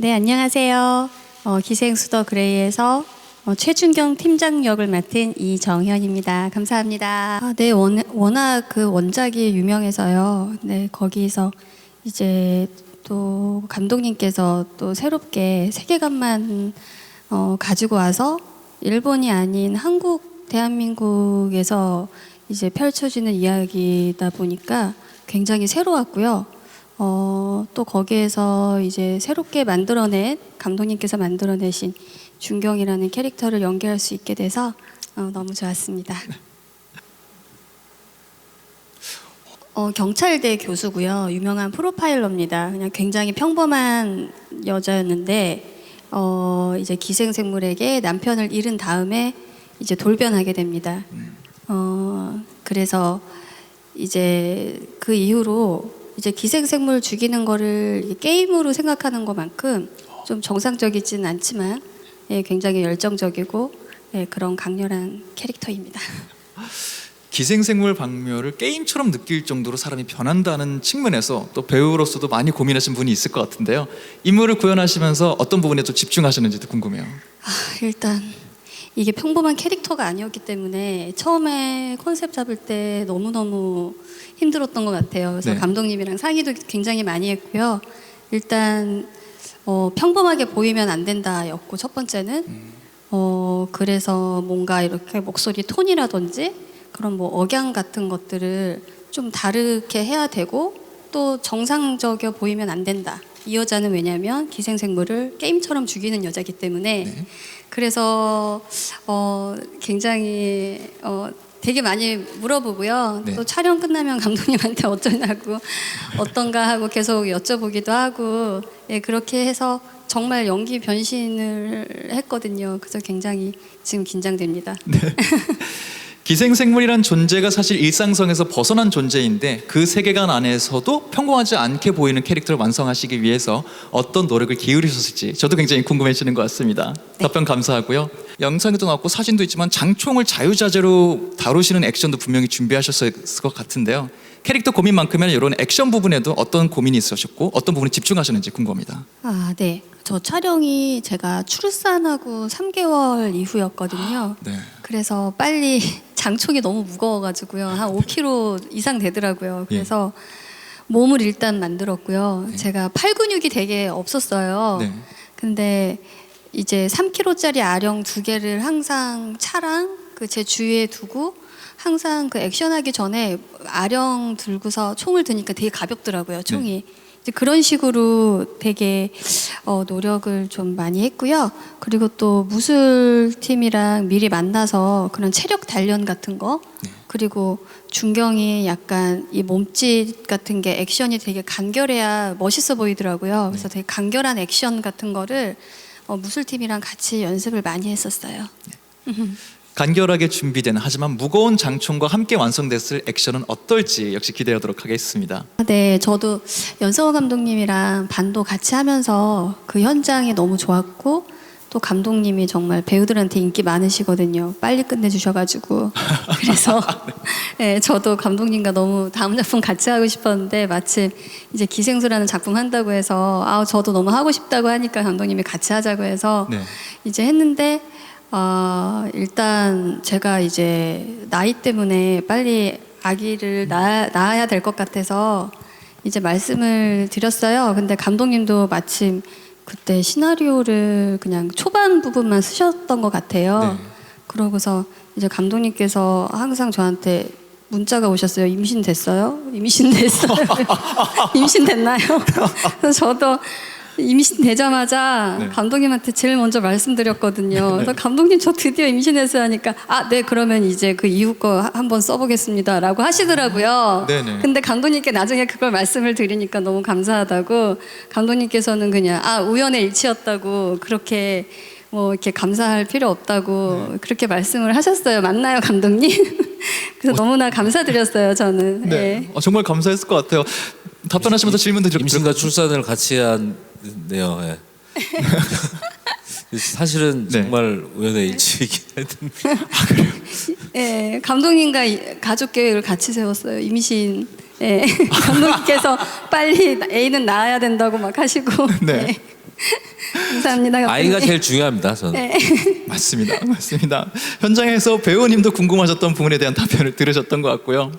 네, 안녕하세요. 어, 기생수더 그레이에서 어, 최준경 팀장 역을 맡은 이정현입니다. 감사합니다. 아, 네, 원, 워낙 그 원작이 유명해서요. 네, 거기서 이제 또 감독님께서 또 새롭게 세계관만 어, 가지고 와서 일본이 아닌 한국, 대한민국에서 이제 펼쳐지는 이야기다 보니까 굉장히 새로웠고요. 어, 또 거기에서 이제 새롭게 만들어낸 감독님께서 만들어내신 준경이라는 캐릭터를 연기할 수 있게 돼서 어, 너무 좋았습니다. 어, 경찰대 교수고요. 유명한 프로파일러입니다. 그냥 굉장히 평범한 여자였는데 어, 이제 기생생물에게 남편을 잃은 다음에 이제 돌변하게 됩니다. 어, 그래서 이제 그 이후로 이제 기생생물 죽이는 거를 게임으로 생각하는 것만큼 좀 정상적이진 않지만 예, 굉장히 열정적이고 예, 그런 강렬한 캐릭터입니다. 기생생물 박멸을 게임처럼 느낄 정도로 사람이 변한다는 측면에서 또 배우로서도 많이 고민하신 분이 있을 것 같은데요. 인물을 구현하시면서 어떤 부분에 또 집중하셨는지도 궁금해요. 아, 일단 이게 평범한 캐릭터가 아니었기 때문에 처음에 컨셉 잡을 때 너무너무 힘들었던 것 같아요. 그래서 네. 감독님이랑 상의도 굉장히 많이 했고요. 일단 어, 평범하게 보이면 안 된다였고 첫 번째는 어, 그래서 뭔가 이렇게 목소리 톤이라든지 그런 뭐 억양 같은 것들을 좀 다르게 해야 되고 또 정상적이어 보이면 안 된다. 이 여자는 왜냐하면 기생생물을 게임처럼 죽이는 여자기 때문에 네. 그래서 어, 굉장히 어, 되게 많이 물어보고요. 네. 또 촬영 끝나면 감독님한테 어쩌냐고 어떤가 하고 계속 여쭤보기도 하고 예, 그렇게 해서 정말 연기 변신을 했거든요. 그래서 굉장히 지금 긴장됩니다. 기생생물이란 존재가 사실 일상성에서 벗어난 존재인데 그 세계관 안에서도 평범하지 않게 보이는 캐릭터를 완성하시기 위해서 어떤 노력을 기울이셨을지 저도 굉장히 궁금해지는 것 같습니다. 답변 감사하고요. 영상에도 나왔고 사진도 있지만 장총을 자유자재로 다루시는 액션도 분명히 준비하셨을 것 같은데요. 캐릭터 고민만큼은 이런 액션 부분에도 어떤 고민이 있으셨고 어떤 부분에 집중하셨는지 궁금합니다. 아, 네. 저 촬영이 제가 출산하고 3개월 이후였거든요. 네. 그래서 빨리 장총이 너무 무거워가지고요. 한 5kg 이상 되더라고요. 그래서 몸을 일단 만들었고요. 제가 팔 근육이 되게 없었어요. 네. 근데 이제 3kg짜리 아령 두 개를 항상 차랑 그 제 주위에 두고 항상 그 액션하기 전에 아령 들고서 총을 드니까 되게 가볍더라고요. 총이. 이제 그런 식으로 되게 어, 노력을 좀 많이 했고요. 그리고 또 무술 팀이랑 미리 만나서 그런 체력 단련 같은 거 그리고 준경이 약간 이 몸짓 같은 게 액션이 되게 간결해야 멋있어 보이더라고요. 그래서 되게 간결한 액션 같은 거를 어, 무술팀이랑 같이 연습을 많이 했었어요. 간결하게 준비된 하지만 무거운 장총과 함께 완성됐을 액션은 어떨지 역시 기대하도록 하겠습니다. 네, 저도 연성호 감독님이랑 반도 같이 하면서 그 현장이 너무 좋았고 또 감독님이 정말 배우들한테 인기 많으시거든요. 빨리 끝내주셔가지고 그래서 네, 저도 감독님과 너무 다음 작품 같이 하고 싶었는데 마침 이제 기생수라는 작품 한다고 해서 아 저도 너무 하고 싶다고 하니까 감독님이 같이 하자고 해서 네. 이제 했는데 어, 일단 제가 이제 나이 때문에 빨리 아기를 낳아, 낳아야 될 것 같아서 이제 말씀을 드렸어요. 근데 감독님도 마침 그때 시나리오를 그냥 초반 부분만 쓰셨던 것 같아요. 네. 그러고서 이제 감독님께서 항상 저한테 문자가 오셨어요. 임신 됐어요? 임신 됐어요? 임신 됐나요? 그래서 저도 임신 되자마자 네. 감독님한테 제일 먼저 말씀드렸거든요. 그래서 감독님 저 드디어 임신했어요 하니까 아, 네 그러면 이제 그 이후 거 하- 한번 써보겠습니다 라고 하시더라고요. 네네. 근데 감독님께 나중에 그걸 말씀을 드리니까 너무 감사하다고 감독님께서는 그냥 아 우연의 일치였다고 그렇게 뭐 이렇게 감사할 필요 없다고 그렇게 말씀을 하셨어요. 맞나요, 감독님? 그래서 너무나 감사드렸어요, 저는. 네. 예. 어, 정말 감사했을 것 같아요. 답변하시면서 질문도 드려 임신과 출산을 같이 한 네요. 예. 사실은 네. 정말 우연의 일치이긴 했는데 예, 감독님과 이- 가족 계획을 같이 세웠어요. 임신. 예, 감독님께서 빨리 A는 낳아야 된다고 막 하시고. 네. 예. 감사합니다. 아이가 감독님. 제일 중요합니다. 저는. 네. 맞습니다. 맞습니다. 현장에서 배우님도 궁금하셨던 부분에 대한 답변을 들으셨던 것 같고요.